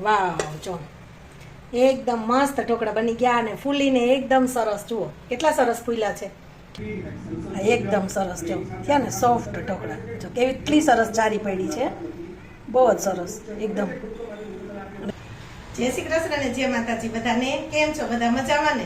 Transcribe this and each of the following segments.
વાવ જો. એકદમ મસ્ત ઢોકળા બની ગયા અને ફૂલીને એકદમ સરસ, જુઓ. કેટલા સરસ ફૂલ્યા છે. એકદમ સરસ, જો. થયા ને સોફ્ટ ઢોકળા. જો કેટલી સરસ જારી પડી છે. બહુ જ સરસ, એકદમ. જય શ્રી કૃષ્ણ અને જય માતાજી બધાને. કેમ છો? બધા મજામાં ને?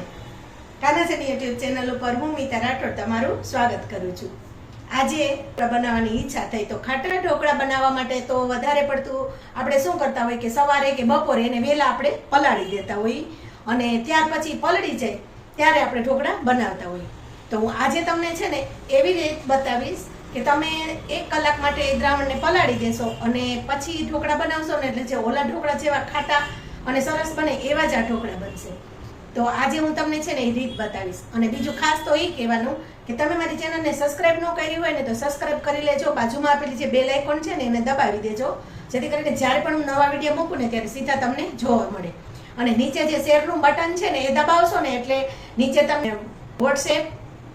કાનાસેની યુટ્યુબ ચેનલ ઉપર હું મીતા રાઠોડ તમારું સ્વાગત કરું છું. આજે બનાવવાની ઈચ્છા થઈ તો ખાટા ઢોકળા બનાવવા માટે તો વધારે પડતું આપણે શું કરતા હોય કે સવારે કે બપોરે એને વહેલા આપણે પલાળી દેતા હોય. અને ત્યાર પછી પલળી જાય ત્યારે આપણે ઢોકળા બનાવતા હોય. તો હું આજે તમને છે ને એવી રીત બતાવીશ કે તમે એક કલાક માટે એ દ્રાવણને પલાળી દેશો અને પછી ઢોકળા બનાવશો ને એટલે જે ઓલા ઢોકળા જેવા ખાટા અને સરસ બને એવા જ આ ઢોકળા બનશે. તો આજે હું તમને છે ને એ રીત બતાવીશ. અને બીજું ખાસ તો એ કહેવાનું કે તમે મારી ચેનલને સબસ્ક્રાઇબ ન કરી હોય ને તો સબસ્ક્રાઇબ કરી લેજો. બાજુમાં આપેલી જે બેલ આઇકોન છે ને એને દબાવી દેજો. જેથી કરીને જ્યારે પણ હું નવા વીડિયો મૂકું ને ત્યારે સીધા તમને જોવા મળે. અને નીચે જે શેરનું બટન છે ને એ દબાવશો ને એટલે નીચે તમને વોટ્સએપ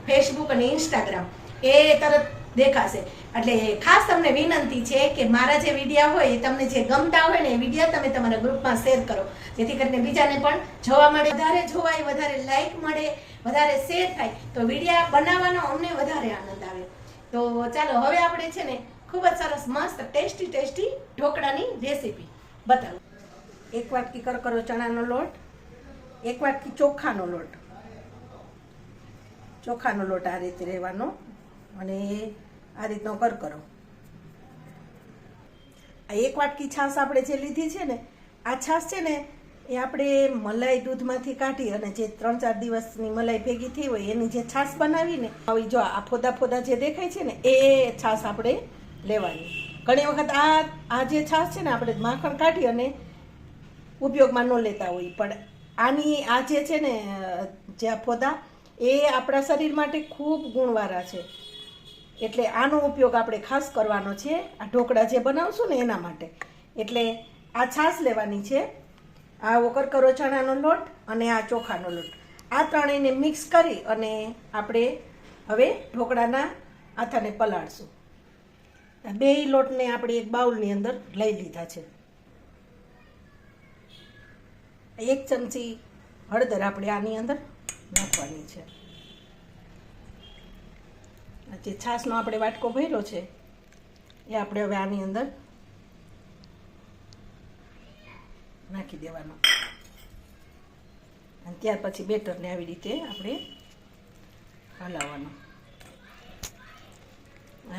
ફેસબુક અને ઇન્સ્ટાગ્રામ એ તરત દેખાશે. એટલે ખાસ તમને વિનંતી છે કે મારા જે વિડીયા હોય એ તમને જે ગમતા હોય ને એ વિડીયા તમે તમારા ગ્રુપમાં શેર કરો. જેથી કરીને બીજાને પણ જોવા મળે. વધારે જોવાય, વધારે લાઈક મળે, વધારે શેર થાય. તો વિડીયા બનાવવાનો અમને વધારે આનંદ આવે. તો ચાલો, હવે આપણે છે ને ખૂબ જ સરસ, મસ્ત, ટેસ્ટી ટેસ્ટી ઢોકળાની રેસીપી બતાવું. એક વાટકી કરકરો ચણાનો લોટ, એક વાટકી ચોખાનો લોટ. ચોખાનો લોટ આ રીતે રહેવાનો. અને આ રીતનો કરકરો આ એક વાટકી છાશ આપણે જે લીધી છે ને, આ છાશ છે ને એ આપણે મલાઈ દૂધમાંથી કાઢી અને જે ત્રણ ચાર દિવસની મલાઈ ભેગી થઈ હોય એની જે છાશ બનાવીને, આવી જો આ ફોદા ફોદા જે દેખાય છે ને, એ છાશ આપણે લેવાની. ઘણી વખત આ આ જે છાશ છે ને આપણે માખણ કાઢી અને ઉપયોગમાં ન લેતા હોય, પણ આની, આ જે છે ને જે આ ફોદા, એ આપણા શરીર માટે ખૂબ ગુણવાળા છે. એટલે આનો ઉપયોગ આપણે ખાસ કરવાનો છે. આ ઢોકળા જે બનાવશું ને એના માટે. એટલે આ છાશ લેવાની છે. આ કરકરો ચણાનો લોટ અને આ ચોખાનો લોટ. આ ત્રણેયને મિક્સ કરી અને આપણે હવે ઢોકળાના આથાને પલાળશું. બે લોટને આપણે એક બાઉલની અંદર લઈ લીધા છે. એક ચમચી હળદર આપણે આની અંદર નાખવાની છે. જે છાશનો આપણે વાટકો ભર્યો છે, એ આપણે હવે આની અંદર નાખી દેવાનો. અને ત્યાર પછી બેટરને આવી રીતે આપણે હલાવવાનો.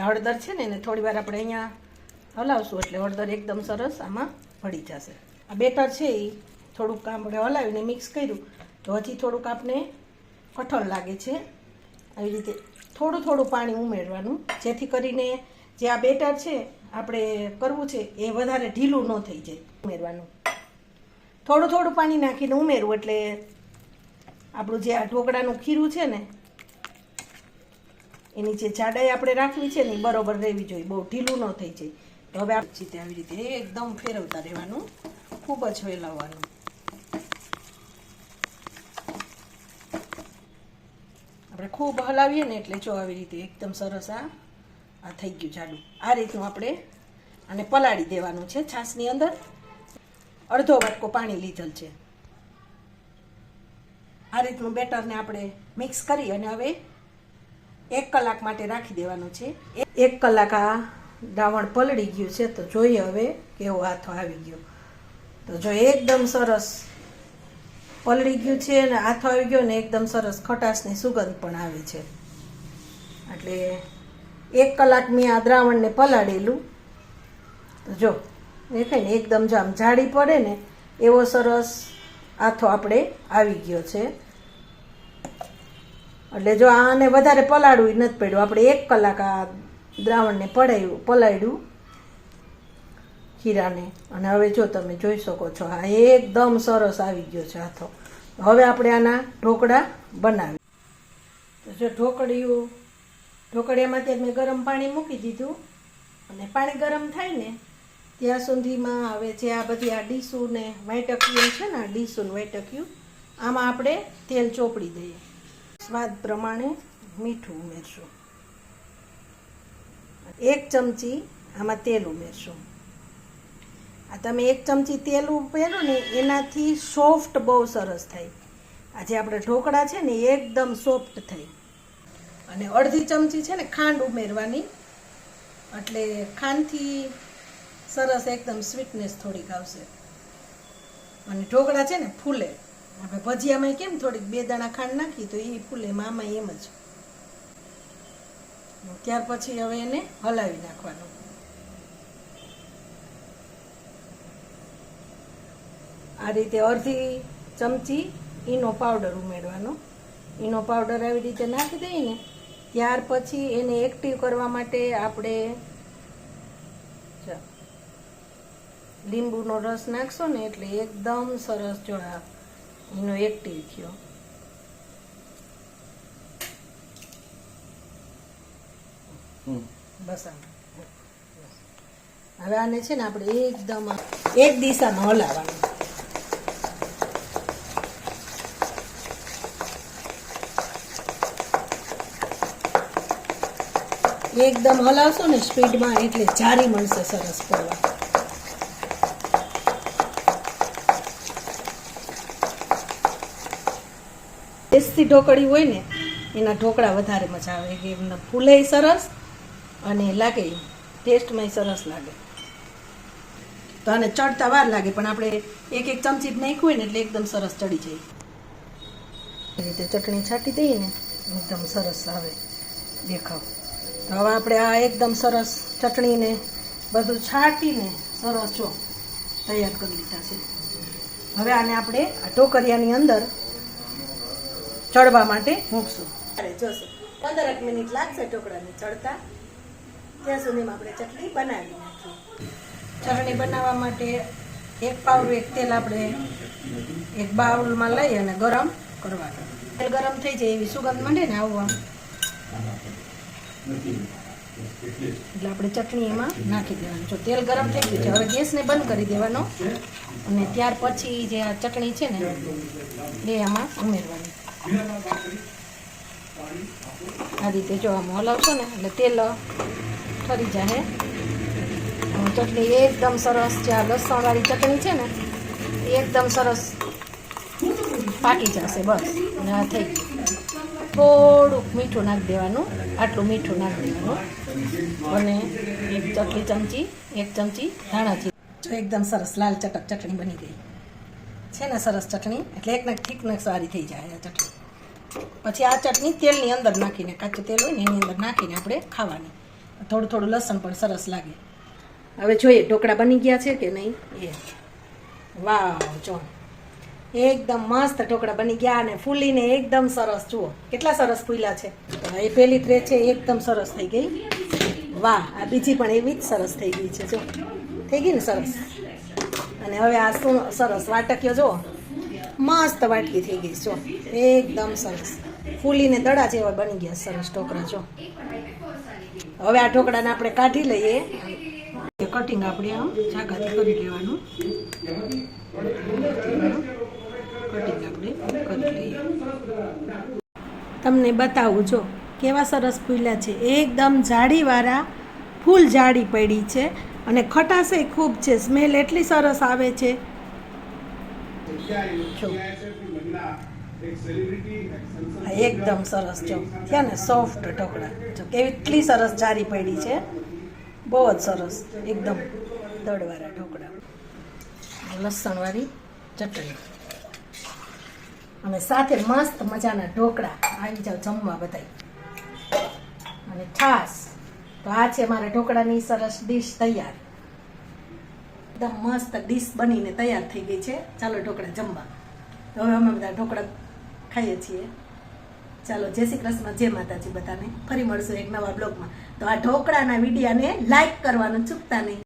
હળદર છે ને, એને થોડી વાર આપણે અહીંયા હલાવશું એટલે હળદર એકદમ સરસ આમાં ભળી જશે. આ બેટર છે એ થોડુંક આપણે હલાવીને મિક્સ કર્યું, તો હજી થોડુંક આપણે કઠણ લાગે છે. આવી રીતે થોડું થોડું પાણી ઉમેરવાનું. જેથી કરીને જે આ બેટર છે, આપણે કરવું છે, એ વધારે ઢીલું ન થઈ જાય ઉમેરવાનું. થોડું થોડું પાણી નાખીને ઉમેરવું એટલે આપણું જે આ ઢોકળાનું ખીરું છે ને, એની જે જાડાઈ આપણે રાખવી છે ને, એ બરોબર રહેવી જોઈએ. બહુ ઢીલું ન થઈ જાય. હવે આ રીતે આવી રીતે એકદમ ફેરવતા રહેવાનું. ખૂબ જ ફેલાવવાનું આપણે ખૂબ હલાવીએ ને એટલે જો આવી રીતે એકદમ સરસ આ આ થઈ ગયું જાડું. આ રીતનું આપણે આને પલાળી દેવાનું છે છાશની અંદર. અડધો વાટકો પાણી લીધેલ છે. આ રીતનું બેટરને આપણે મિક્સ કરી અને હવે એક કલાક માટે રાખી દેવાનું છે. એક કલાક આ દાવણ પલળી ગયું છે, તો જોઈએ હવે કેવો હાથો આવી ગયો. તો જો એકદમ સરસ પલળી ગયું છે અને હાથો આવી ગયો ને એકદમ સરસ ખટાશની સુગંધ પણ આવે છે. એટલે એક કલાક મેં આ દ્રાવણને પલાળેલું. તો જો, દેખાય ને એકદમ જો આમ જાડી પડે ને એવો સરસ આથો આપણે આવી ગયો છે. એટલે જો આને વધારે પલાળવું નથી પડ્યું, આપણે એક કલાક આ દ્રાવણને પડાયું, પલાળ્યું ખીરાને અને હવે જો તમે જોઈ શકો છો, આ એકદમ સરસ આવી ગયો છે આથો હવે આપણે આના ઢોકળા બનાવી તો જો ઢોકળિયું ઢોકળીયામાંથી મેં ગરમ પાણી મૂકી દીધું. અને પાણી ગરમ થાય ને, ત્યાં સુધીમાં હવે જે આ બધી આ ડીસું ને વાઈટક્યું છે ને, આ ડીસું ને વાઈટક્યું આમાં આપણે તેલ ચોપડી દઈએ. સ્વાદ પ્રમાણે મીઠું ઉમેરશું. એક ચમચી આમાં તેલ ઉમેરશું. આ તમે એક ચમચી તેલ પહેરો ને એનાથી સોફ્ટ બહુ સરસ થાય. આજે આપણે ઢોકળા છે ને એકદમ સોફ્ટ થાય. અને અડધી ચમચી છે ને ખાંડ ઉમેરવાની. એટલે ખાંડથી સરસ એકદમ સ્વીટનેસ થોડીક આવશે. અને ઢોકળા છે ને ફૂલે. આપણે ભજીયામાં કેમ થોડીક બે દાણા ખાંડ નાખી તો એ ફૂલે મામાં એમ જ. ત્યાર પછી હવે એને હલાવી નાખવાનું. આ રીતે અડધી ચમચી ઈનો પાવડર ઉમેરવાનો. ઈનો પાવડર આવી રીતે નાખી દઈએ ને ત્યાર પછી એને એક્ટિવ કરવા માટે આપણે લીંબુનો રસ નાખશો ને એટલે એકદમ સરસ જો આ એનો એક્ટિવ થયો. બસ હવે આને છે ને આપણે એકદમ એક દિશામાં હલાવવાનું. એકદમ હલાવશો ને સ્પીડમાં એટલે જારી મળશે સરસ પડવા દેશી ઢોકળી હોય ને, એના ઢોકળા વધારે મજા આવે. કે એમને ફૂલે સરસ અને લાગે ટેસ્ટમાં સરસ લાગે. તો આને ચડતા વાર લાગે, પણ આપણે એક એક ચમચી નાખ્યું હોય ને એટલે એકદમ સરસ ચડી જાય. એ રીતે ચટણી છાંટી દઈએ ને, એકદમ સરસ આવે. દેખાવ. તો હવે આપણે આ એકદમ સરસ ચટણીને બધું છાંટીને સરસ જો તૈયાર કરી લીધા છે. હવે આને આપણે આ ટોકરિયાની અંદર ચડવા માટે મૂકશું. જોશે. પંદર એક મિનિટ લાગશે ઢોકળાને ચડતા. ત્યાં સુધીમાં આપણે ચટણી બનાવી નાખીએ. ચટણી બનાવવા માટે એક પાવડું એક તેલ આપણે એક બાઉલમાં લઈ અને ગરમ કરવાનું તેલ ગરમ થઈ જાય એવી સુગંધ માંડે ને આવવા એટલે આપણે ચટણી એમાં નાખી દેવાની. જો તેલ ગરમ થઈ ગયું છે હવે ગેસને બંધ કરી દેવાનો. અને ત્યાર પછી જે આ ચટણી છે ને એ આમાં ઉમેરવાની. આ રીતે જો આમ હલાવશો ને એટલે તેલ ઠરી જાય ચટણી એકદમ સરસ જે આ લસણવાળી ચટણી છે ને એકદમ સરસ પાકી જશે બસ. અને આ થઈ ગયું. થોડુંક મીઠું નાખી દેવાનું. આટલું મીઠું નાખી દેવાનું અને એક ચટલી ચમચી, એક ચમચી ધાણાથી જો એકદમ સરસ લાલ ચટક ચટણી બની ગઈ. છે ને સરસ ચટણી? એટલે એક ને ઠીક સારી થઈ જાય આ ચટણી. પછી આ ચટણી તેલની અંદર નાખીને, કાચું તેલ હોય ને એની અંદર નાખીને આપણે ખાવાની. થોડું થોડું લસણ પણ સરસ લાગે. હવે જોઈએ ઢોકળા બની ગયા છે કે નહીં? એ. વાવ, જો. એકદમ મસ્ત ઢોકળા બની ગયા અને ફૂલીને એકદમ સરસ, જુઓ, કેટલા સરસ ફૂલા છે. એ પેલી ટ્રે છે એકદમ સરસ થઈ ગઈ. વાહ, આ બીજી પણ એવી જ સરસ થઈ ગઈ છે, જો. થઈ ગઈ ને સરસ? અને હવે આ શું સરસ વાટક્યો જો મસ્ત વાટકી થઈ ગઈ જો એકદમ સરસ. ફૂલીને દડા જેવા બની ગયા સરસ ઢોકળા જો હવે આ ઢોકળાને આપણે કાઢી લઈએ. કટિંગ આપણે આમ જાગાથી કરી લેવાનું કટિંગ આપણે કરી લઈએ તમને બતાવું, જો. કેવા સરસ ફૂલ્યા છે. એકદમ જાડીવાળા ફૂલ જાડી પડી છે અને ખટાશે ખૂબ છે. સ્મેલ એટલી સરસ આવે છે. એકદમ સરસ, જો. થયા ને સોફ્ટ ઢોકળા. જો, કેટલી સરસ જારી પડી છે. બહુ જ સરસ. એકદમ દળવાળા ઢોકળા. લસણવાળી ચટણી. અને સાથે મસ્ત મજાના ઢોકળા. આવી જાવ જમવા બધાય. અને છાશ. તો આ છે મારા ઢોકળાની સરસ ડીશ તૈયાર. એકદમ મસ્ત ડીશ બનીને તૈયાર થઈ ગઈ છે. ચાલો ઢોકળા જમવા. તો હવે અમે બધા ઢોકળા ખાઈએ છીએ. ચાલો, જય શ્રી કૃષ્ણ, જય માતાજી બધાને. ફરી મળશું એક નવા બ્લોગમાં. તો આ ઢોકળાના વિડીયાને લાઈક કરવાનું ચૂકતા નહીં.